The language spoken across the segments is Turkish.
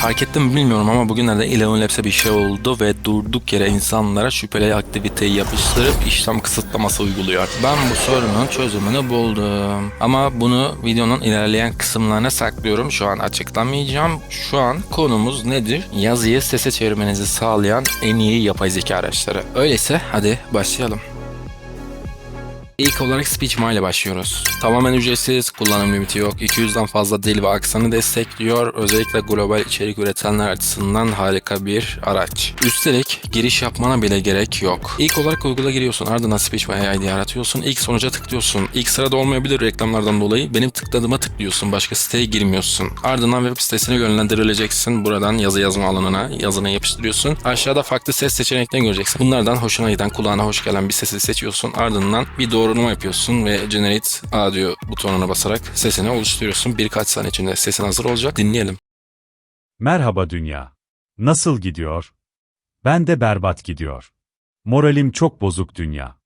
Fark ettim mi bilmiyorum ama bugünlerde Eleven Labs'e bir şey oldu ve durduk yere insanlara şüpheli aktiviteyi yapıştırıp işlem kısıtlaması uyguluyor. Ben bu sorunun çözümünü buldum. Ama bunu videonun ilerleyen kısımlarına saklıyorum. Şu an açıklamayacağım. Şu an konumuz nedir? Yazıyı sese çevirmenizi sağlayan en iyi yapay zeka araçları. Öyleyse hadi başlayalım. İlk olarak SpeechMa ile başlıyoruz. Tamamen ücretsiz, kullanım limiti yok, 200'den fazla dil ve aksanı destekliyor. Özellikle global içerik üretenler açısından harika bir araç. Üstelik giriş yapmana bile gerek yok. İlk olarak Google'a giriyorsun, ardından SpeechMa AI diye aratıyorsun. İlk sonuca tıklıyorsun. İlk sırada olmayabilir reklamlardan dolayı. Benim tıkladığıma tıklıyorsun, başka siteye girmiyorsun. Ardından web sitesine yönlendirileceksin. Buradan yazı yazma alanına yazını yapıştırıyorsun. Aşağıda farklı ses seçeneklerini göreceksin. Bunlardan hoşuna giden, kulağına hoş gelen bir sesi seçiyorsun. Ardından bir doğrulama yapıyorsun ve Generate Audio butonuna basarak sesini oluşturuyorsun. Birkaç saniye içinde sesin hazır olacak. Dinleyelim. Merhaba dünya. Nasıl gidiyor? Ben de berbat gidiyor. Moralim çok bozuk dünya.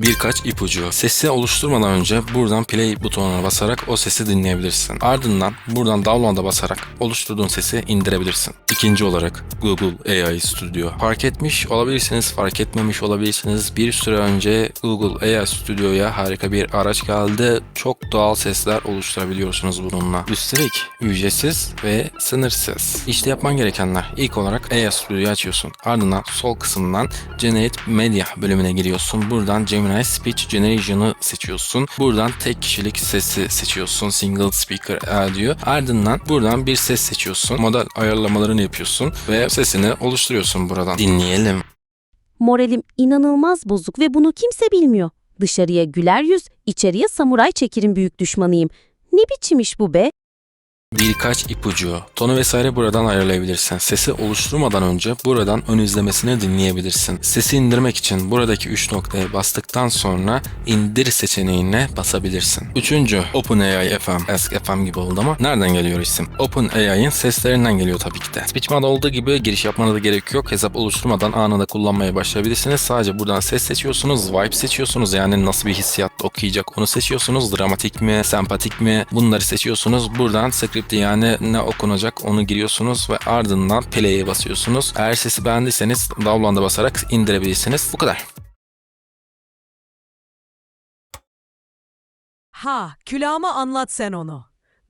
Birkaç ipucu. Sesi oluşturmadan önce buradan play butonuna basarak o sesi dinleyebilirsin. Ardından buradan download'a basarak oluşturduğun sesi indirebilirsin. İkinci olarak Google AI Studio. Fark etmiş olabilirsiniz, fark etmemiş olabilirsiniz. Bir süre önce Google AI Studio'ya harika bir araç geldi. Çok doğal sesler oluşturabiliyorsunuz bununla. Üstelik ücretsiz ve sınırsız. İşte yapman gerekenler. İlk olarak AI Studio'yu açıyorsun. Ardından sol kısımdan Generate Media bölümüne giriyorsun. Buradan Gemini Speech Generation'ı seçiyorsun. Buradan tek kişilik sesi seçiyorsun. Single Speaker Audio. Ardından buradan bir ses seçiyorsun. Model ayarlamalarını yapıyorsun ve sesini oluşturuyorsun buradan. Dinleyelim. Moralim inanılmaz bozuk ve bunu kimse bilmiyor. Dışarıya güler yüz, içeriye samuray çekirin büyük düşmanıyım. Ne biçim iş bu be? Birkaç ipucu, tonu vesaire buradan ayarlayabilirsin. Sesi oluşturmadan önce buradan ön izlemesini dinleyebilirsin. Sesi indirmek için buradaki 3 noktaya bastıktan sonra indir seçeneğine basabilirsin. Üçüncü, OpenAI FM, Ask FM gibi oldu ama nereden geliyor isim? OpenAI'ın seslerinden geliyor tabii ki de. SpeechMa'da olduğu gibi giriş yapmana da gerek yok. Hesap oluşturmadan anında kullanmaya başlayabilirsiniz. Sadece buradan ses seçiyorsunuz, vibe seçiyorsunuz. Yani nasıl bir hissiyatla okuyacak onu seçiyorsunuz. Dramatik mi, sempatik mi bunları seçiyorsunuz. Buradan script yani ne okunacak onu giriyorsunuz ve ardından play'e basıyorsunuz. Eğer sesi beğendiyseniz download'a basarak indirebilirsiniz. Bu kadar. Ha, külahıma anlat sen onu.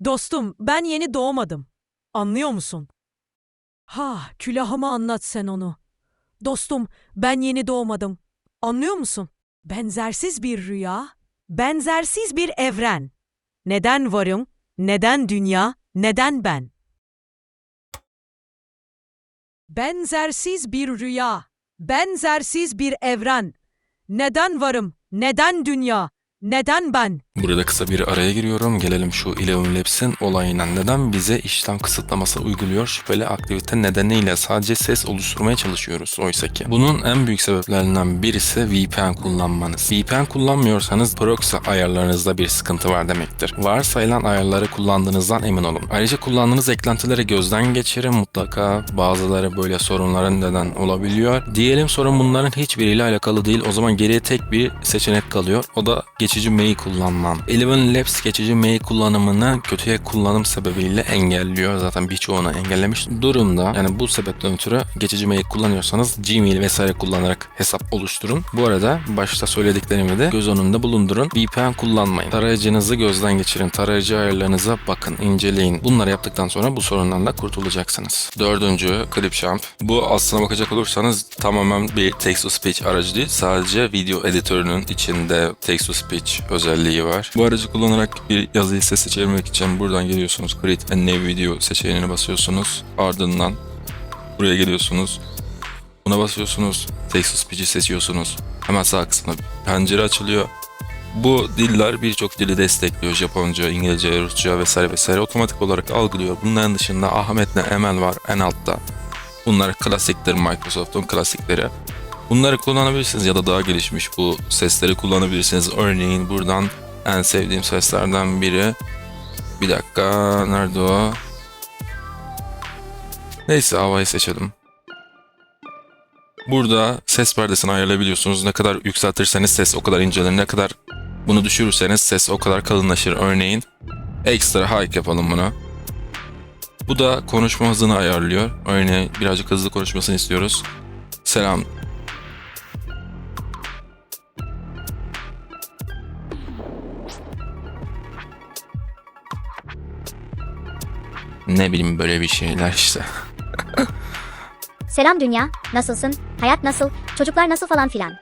Dostum, ben yeni doğmadım. Anlıyor musun? Ha, külahıma anlat sen onu. Dostum, ben yeni doğmadım. Anlıyor musun? Benzersiz bir rüya, benzersiz bir evren. Neden varım? Neden dünya? Neden ben? Benzersiz bir rüya, benzersiz bir evren. Neden varım? Neden dünya? Neden ben? Burada kısa bir araya giriyorum. Gelelim şu Eleven Labs'in olayına. Neden bize işlem kısıtlaması uyguluyor? Şüpheli aktivite nedeniyle sadece ses oluşturmaya çalışıyoruz oysa ki. Bunun en büyük sebeplerinden birisi VPN kullanmanız. VPN kullanmıyorsanız proxy ayarlarınızda bir sıkıntı var demektir. Varsayılan ayarları kullandığınızdan emin olun. Ayrıca kullandığınız eklentileri gözden geçirin. Mutlaka bazıları böyle sorunların neden olabiliyor. Diyelim sorun bunların hiçbiriyle alakalı değil. O zaman geriye tek bir seçenek kalıyor. O da geçici mail kullanman. Eleven Labs geçici mail kullanımını kötüye kullanım sebebiyle engelliyor. Zaten birçoğunu engellemiş durumda. Yani bu sebepten ötürü geçici mail kullanıyorsanız Gmail vesaire kullanarak hesap oluşturun. Bu arada başta söylediklerimi de göz önünde bulundurun. VPN kullanmayın. Tarayıcınızı gözden geçirin. Tarayıcı ayarlarınıza bakın, inceleyin. Bunları yaptıktan sonra bu sorundan da kurtulacaksınız. Dördüncü Clipchamp. Bu aslına bakacak olursanız tamamen bir text to speech aracı değil. Sadece video editörünün içinde text to speech özelliği var. Bu aracı kullanarak bir yazıyı sese çevirmek için buradan geliyorsunuz. Create a new video seçeneğine basıyorsunuz. Ardından buraya geliyorsunuz. Buna basıyorsunuz. Text to speech'i seçiyorsunuz. Hemen sağ kısmında bir pencere açılıyor. Bu diller birçok dili destekliyor. Japonca, İngilizce, Rusça vesaire vesaire otomatik olarak algılıyor. Bunların dışında Ahmet'le Emel var en altta. Bunlar klasiktir Microsoft'un klasikleri. Bunları kullanabilirsiniz ya da daha gelişmiş bu sesleri kullanabilirsiniz. Örneğin buradan en sevdiğim seslerden biri. Bir dakika nerede o? Neyse havayı seçelim. Burada ses perdesini ayarlayabiliyorsunuz. Ne kadar yükseltirseniz ses o kadar incelir. Ne kadar bunu düşürürseniz ses o kadar kalınlaşır. Örneğin extra high yapalım bunu. Bu da konuşma hızını ayarlıyor. Örneğin birazcık hızlı konuşmasını istiyoruz. Selam. Ne bileyim böyle bir şeyler işte. Selam dünya, nasılsın? Hayat nasıl? Çocuklar nasıl falan filan.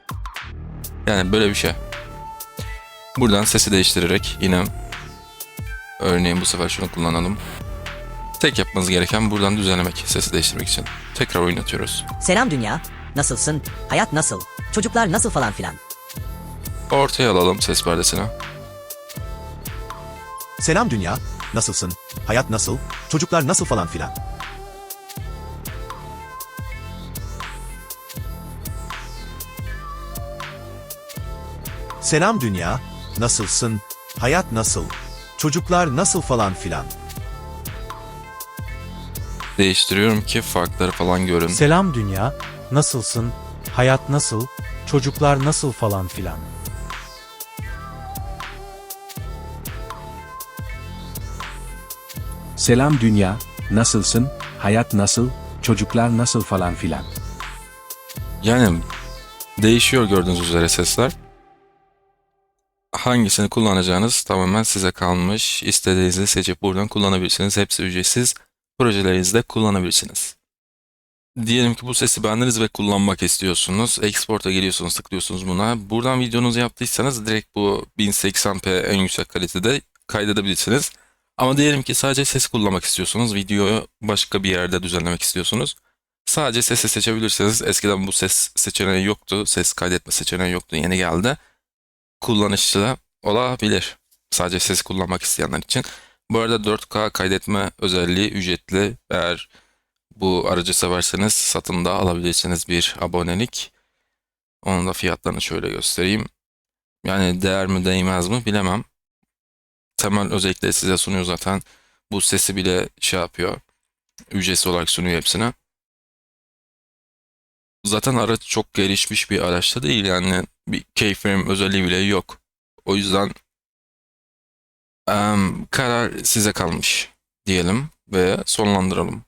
Yani böyle bir şey. Buradan sesi değiştirerek yine örneğin bu sefer şunu kullanalım. Tek yapmanız gereken buradan düzenlemek, sesi değiştirmek için. Tekrar oynatıyoruz. Selam dünya. Nasılsın? Hayat nasıl? Çocuklar nasıl falan filan. Ortaya alalım ses perdesini. Selam dünya, nasılsın? Hayat nasıl? Çocuklar nasıl falan filan. Selam dünya, nasılsın? Hayat nasıl? Çocuklar nasıl falan filan. Değiştiriyorum ki farkları falan görün. Selam dünya, nasılsın? Hayat nasıl? Çocuklar nasıl falan filan. Selam dünya, nasılsın, hayat nasıl, çocuklar nasıl falan filan. Yani değişiyor gördüğünüz üzere sesler. Hangisini kullanacağınız tamamen size kalmış. İstediğinizi seçip buradan kullanabilirsiniz. Hepsi ücretsiz. Projelerinizde kullanabilirsiniz. Diyelim ki bu sesi beğendiniz ve kullanmak istiyorsunuz. Export'a geliyorsunuz, tıklıyorsunuz buna. Buradan videonuzu yaptıysanız direkt bu 1080p en yüksek kalitede kaydedebilirsiniz. Ama diyelim ki sadece ses kullanmak istiyorsunuz. Videoyu başka bir yerde düzenlemek istiyorsunuz. Sadece sesi seçebilirsiniz. Eskiden bu ses seçeneği yoktu. Ses kaydetme seçeneği yoktu. Yeni geldi. Kullanışlı olabilir. Sadece ses kullanmak isteyenler için. Bu arada 4K kaydetme özelliği ücretli. Eğer bu aracı severseniz satında alabilirsiniz bir abonelik. Onun da fiyatlarını şöyle göstereyim. Yani değer mi değmez mi bilemem. Temel özellikleri size sunuyor zaten. Bu sesi bile şey yapıyor. Ücretsiz olarak sunuyor hepsine. Zaten araç çok gelişmiş bir araçta değil yani bir keyframe özelliği bile yok. O yüzden em, karar size kalmış diyelim ve sonlandıralım.